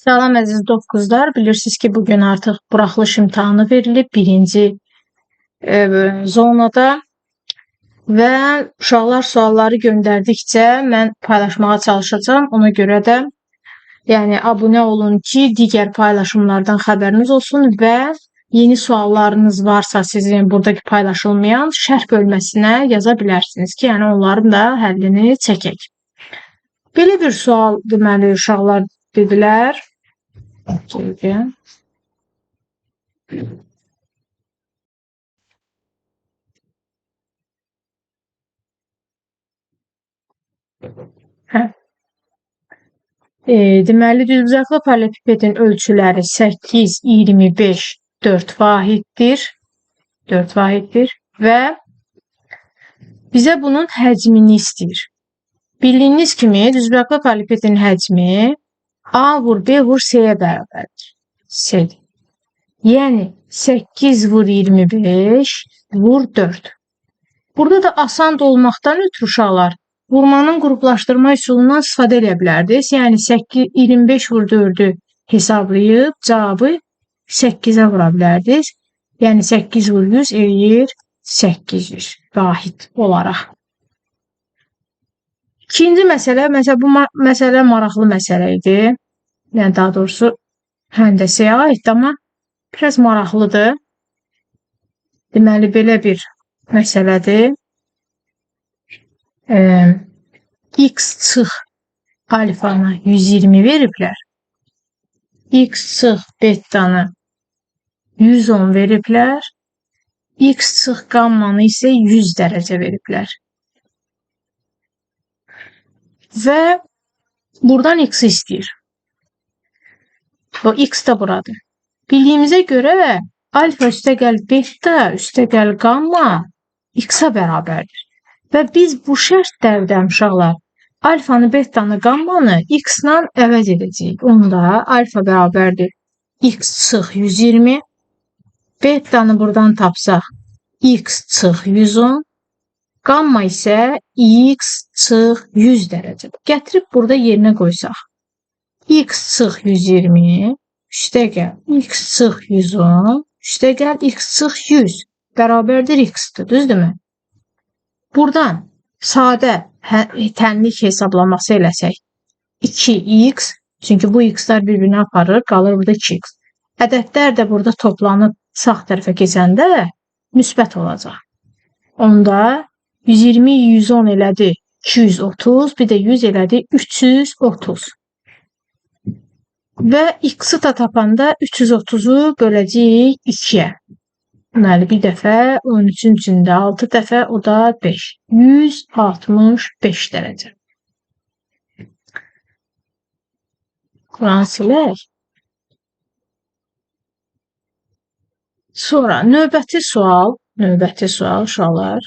Salam əziz dostlar. Bilirsiniz ki, bugün artıq buraxılış imtahanı verilib birinci e, zonada və uşaqlar sualları göndərdikcə mən paylaşmağa çalışacağam. Ona görə də yəni abunə olun ki, digər paylaşımlardan xəbəriniz olsun və yeni suallarınız varsa sizin buradakı paylaşılmayan şərh bölməsinə yaza bilərsiniz ki, yəni onların da həllini çəkək. Belə bir sual deməli uşaqlar dedilər. Çünki Hə. E, deməli düzbucaqlı paralelipipedin ölçüləri 8, 25, 4 vahiddir. 4 vahiddir və bizə bunun həcmini istəyir. Bildiyiniz kimi düzbucaqlı paralelipipedin həcmi A vur B vur S'yə bərabərdir. S. Yəni 8 vur 25 vur 4. Burada da asan da olmaqdan ötürü uşaqlar vurmanın qruplaşdırma üsulundan istifadə edə bilərdiniz. Yəni 8 25 vur 4-ü hesablayıb cavabı 8-ə vura bilərdiniz. Yəni 8 vur 100 eləyir 800 vahid olaraq. İkinci məsələ, məsələ bu məsələ maraqlı məsələ idi. Yəni daha doğrusu həndəsəyə aiddir, amma biraz maraqlıdır. Deməli belə bir məsələdir. E, x çıx alfanı 120 veriblər. x çıx betanı 110 veriblər. x çıx qammanı isə 100 dərəcə veriblər. Və buradan x istəyir. O x də buradır. Bildiyimizə görə alfa üstəgəl beta üstəgəl qamma x-a bərabərdir. Və biz bu şərtlərdən uşaqlar alfanı, betanı, qammanı x-la əvəz edəcəyik. Onda alfa bərabərdir x çıx 120, betanı buradan tapsaq x çıx 110, Qamma isə x çıx 100 dərəcədir. Gətirib burada yerinə qoysaq. x çıx 120 üstəgəl x çıx 110 üstəgəl x çıx 100 bərabərdir x-dir, düzdürmü? Buradan sadə hə, tənlik hesablaması eləsək 2x çünki bu x-lər bir-birini aparır, qalır burada 2x. Ədədlər də burada toplanıb sağ tərəfə keçəndə müsbət olacaq. Onda 120 110 elədi 230, bir də 100 elədi 330. Və x-i da tapanda 330-u böləcəyik 2-yə. Deməli, bir dəfə 13-ün içində 6 dəfə, o da 5. 165 dərəcə. Quran silək. Sonra növbəti sual, növbəti sual uşaqlar.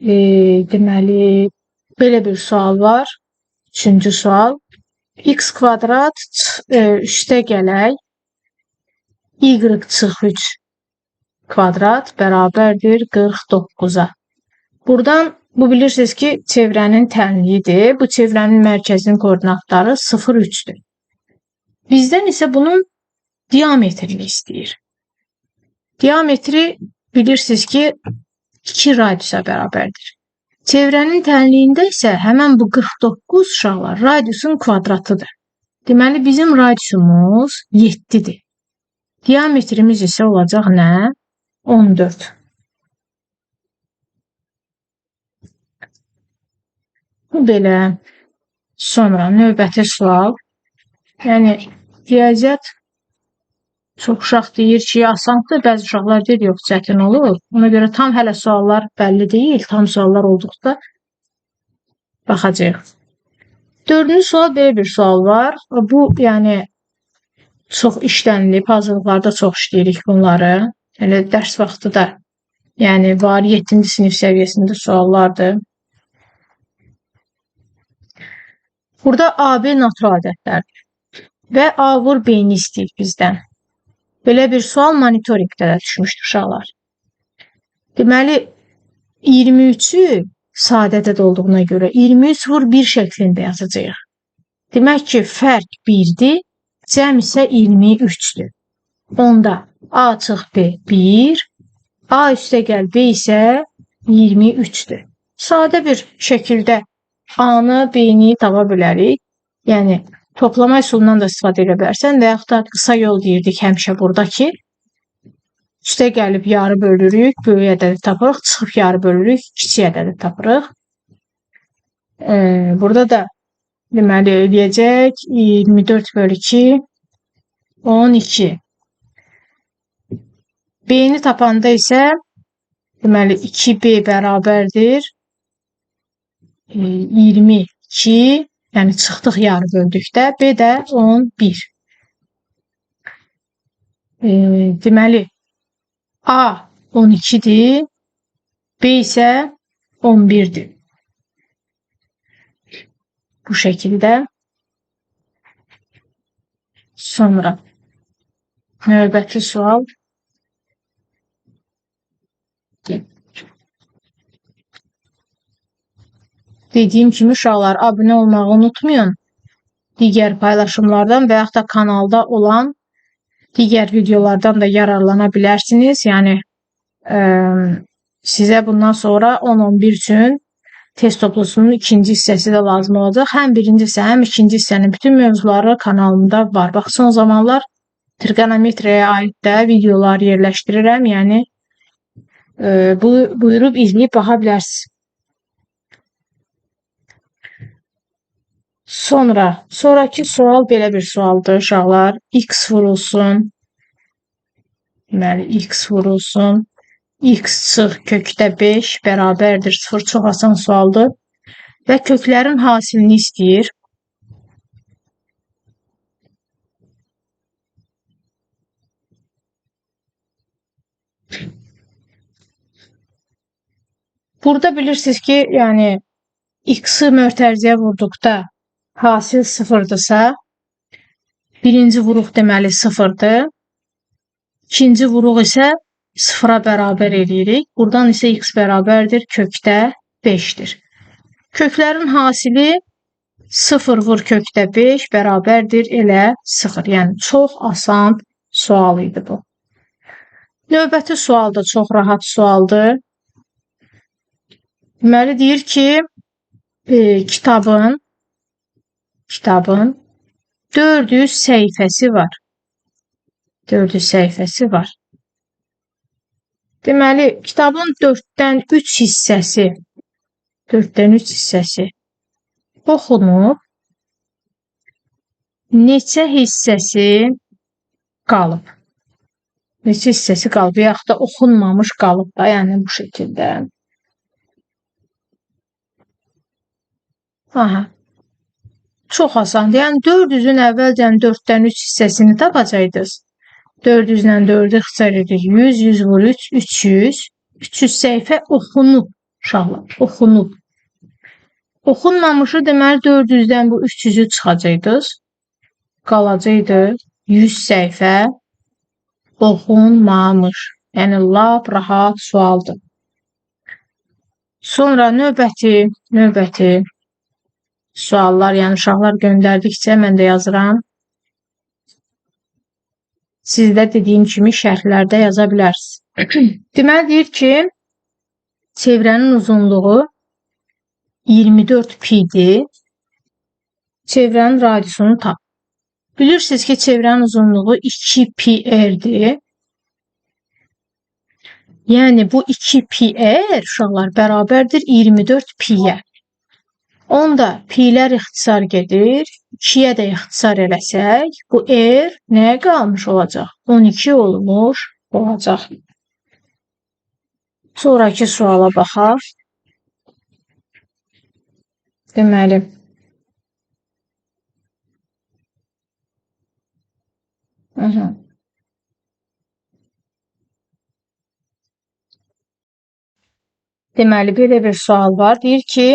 E, deməli, belə bir sual var. Üçüncü sual. x kvadrat e, üstə gələk y çıx 3 kvadrat bərabərdir 49-a. Buradan bu bilirsiniz ki, çevrənin tənliyidir. Bu çevrənin mərkəzinin koordinatları 0, 3-dür. Bizdən isə bunun diametrini istəyir. Diametri bilirsiniz ki 2 radiusa bərabərdir. Çevrənin tənliyində isə həmən bu 49 uşaqlar radiusun kvadratıdır. Deməli bizim radiusumuz 7-dir. Diametrimiz isə olacaq nə? 14. Bu belə. Sonra növbəti sual. Yəni riyaziyyat Çox uşaq deyir ki, asandır, bəzi uşaqlar deyir, yox, çətin olur. Ona görə tam hələ suallar bəlli deyil. Tam suallar olduqda baxacağıq. Dördüncü sual belə bir sual var. Bu, yəni çox işlənilib, hazırlıqlarda çox işləyirik bunları. Elə dərs vaxtı da yəni var 7-ci sinif səviyyəsində suallardır. Burada AB natural ədədlərdir. Və A vur B-ni istəyir bizdən. Belə bir sual monitorinqdə də düşmüşdü uşaqlar. Deməli 23-ü sadədə də olduğuna görə 23 vur 1 şəklində yazacağıq. Demək ki, fərq 1-dir, cəm isə 23-dür. Onda A çıx B 1, A üstəgəl B isə 23-dür. Sadə bir şəkildə A-nı, B-ni tapa bilərik. Yəni toplama üsulundan da istifadə edə bilərsən və yaxud da qısa yol deyirdik həmişə burada ki, üstə gəlib yarı bölürük, böyük ədədi tapırıq, çıxıb yarı bölürük, kiçik ədədi tapırıq. Ee, burada da deməli eləyəcək 24 bölü 2 12. B-ni tapanda isə deməli 2B bərabərdir 22 yəni çıxdıq yarı böldükdə B də 11. E, deməli A 12-dir, B isə 11-dir. Bu şəkildə. Sonra növbəti sual. Dediyim kimi uşaqlar abunə olmağı unutmayın. Digər paylaşımlardan və yaxud da kanalda olan digər videolardan da yararlana bilərsiniz. Yəni ə, sizə bundan sonra 10-11 üçün test toplusunun ikinci hissəsi də lazım olacaq. Həm birincisi, həm ikinci hissənin bütün mövzuları kanalımda var. Bax, son zamanlar trigonometriyaya aid də videolar yerləşdirirəm. Yəni ə, bu buyurub izləyib baxa bilərsiniz. Sonra, sonraki sual belə bir sualdır uşaqlar. X vurulsun. Deməli, x vurulsun. x çıx kökdə 5 bərabərdir 0. Çox asan sualdır. Və köklərin hasilini istəyir. Burada bilirsiniz ki, yəni x-i mötərizəyə vurduqda hasil sıfırdırsa, birinci vuruq deməli sıfırdır. İkinci vuruq isə sıfıra bərabər eləyirik. Buradan isə x bərabərdir kökdə 5-dir. Köklərin hasili 0 vur kökdə 5 bərabərdir elə 0. Yəni çox asan sual idi bu. Növbəti sual da çox rahat sualdır. Deməli deyir ki, e, kitabın kitabın 400 səhifəsi var. 400 səhifəsi var. Deməli, kitabın 4-dən 3 hissəsi 4-dən 3 hissəsi oxunub. Neçə hissəsi qalıb? Neçə hissəsi qalıb? Yaxud da oxunmamış qalıb da, yəni bu şəkildə. Aha. Çox asandır. Yəni 400-ün əvvəlcən 4-dən 3 hissəsini tapacaqdınız. 400-lə 4-ü ixtisar edirik. 100, 100 vur 3, 300. 300 səhifə oxunub uşaqlar, oxunub. Oxunmamışı deməli 400-dən bu 300-ü çıxacaqdınız. Qalacaqdı 100 səhifə oxunmamış. Yəni lap rahat sualdır. Sonra növbəti, növbəti suallar, yəni uşaqlar göndərdikcə mən də yazıram. Siz də dediyim kimi şərhlərdə yaza bilərsiniz. Deməli deyir ki, çevrənin uzunluğu 24 pi-dir. Çevrənin radiusunu tap. Bilirsiniz ki, çevrənin uzunluğu 2 pi r-dir. Yəni bu 2 pi r uşaqlar bərabərdir 24 pi-yə. Onda pilər ixtisar gedir. 2-yə də ixtisar eləsək, bu r nəyə qalmış olacaq? 12 olmuş olacaq. Sonraki suala baxaq. Deməli, Aha. Deməli, belə bir sual var. Deyir ki,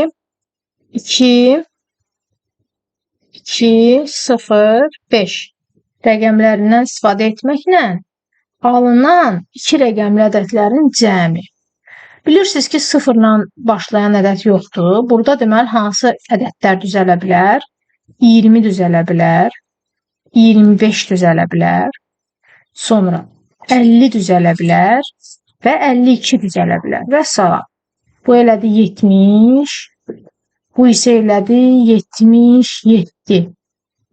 2 2 0 5 rəqəmlərindən istifadə etməklə alınan iki rəqəmli ədədlərin cəmi. Bilirsiniz ki, sıfırla başlayan ədəd yoxdur. Burada deməli hansı ədədlər düzələ bilər? 20 düzələ bilər, 25 düzələ bilər, sonra 50 düzələ bilər və 52 düzələ bilər və salam. Bu elədi 70, bu isə elədi 77.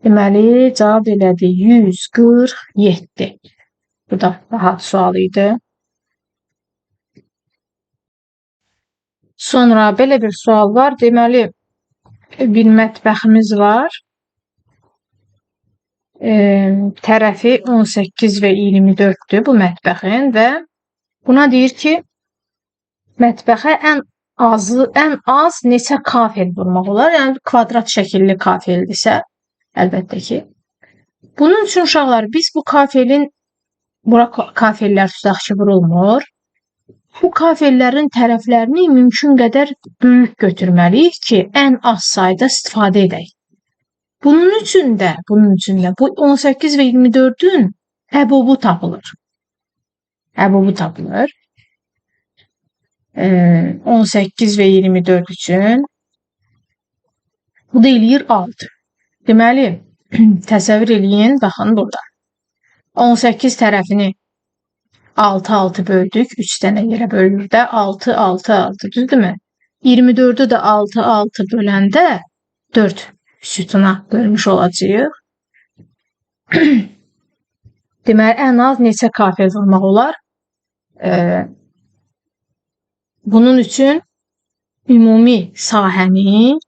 Deməli, cavab elədi 147. Bu da rahat sual idi. Sonra belə bir sual var. Deməli, bir mətbəximiz var. E, tərəfi 18 və 24-dür bu mətbəxin və buna deyir ki, mətbəxə ən azı, ən az neçə kafel vurmaq olar? Yəni kvadrat şəkilli kafeldirsə, əlbəttə ki. Bunun üçün uşaqlar biz bu kafelin bura kafellər tutaq ki, vurulmur. Bu kafellərin tərəflərini mümkün qədər böyük götürməliyik ki, ən az sayda istifadə edək. Bunun üçün də, bunun üçün də bu 18 və 24-ün əbubu tapılır. Əbubu tapılır. E, 18 və 24 üçün bu da eləyir 6. Deməli, təsəvvür eləyin, baxın burada. 18 tərəfini 6-6 böldük. 3 dənə yerə bölünür də 6, 6, 6 düzdürmü? 24-ü də 6, 6 böləndə 4 sütuna bölmüş olacağıq. Deməli, ən az neçə kafel vurmaq olar? Ee, bunun üçün ümumi sahəni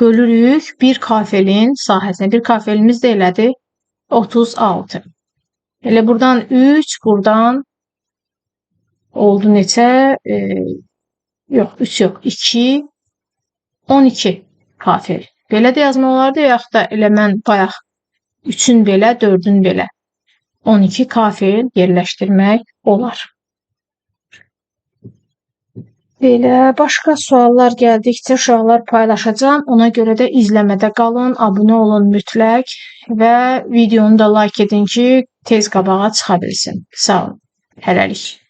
bölürük bir kafelin sahəsinə. Bir kafelimiz də elədi 36. Elə buradan 3, buradan oldu neçə? E, yox, 3 yox, 2, 12 kafir. Belə də yazmaq olardı, yaxud da elə mən bayaq 3-ün belə, 4-ün belə 12 kafir yerləşdirmək olar. Belə başqa suallar gəldikcə uşaqlar paylaşacağam. Ona görə də izləmədə qalın, abunə olun mütləq və videonu da like edin ki, tez qabağa çıxa bilsin. Sağ olun. Hələlik.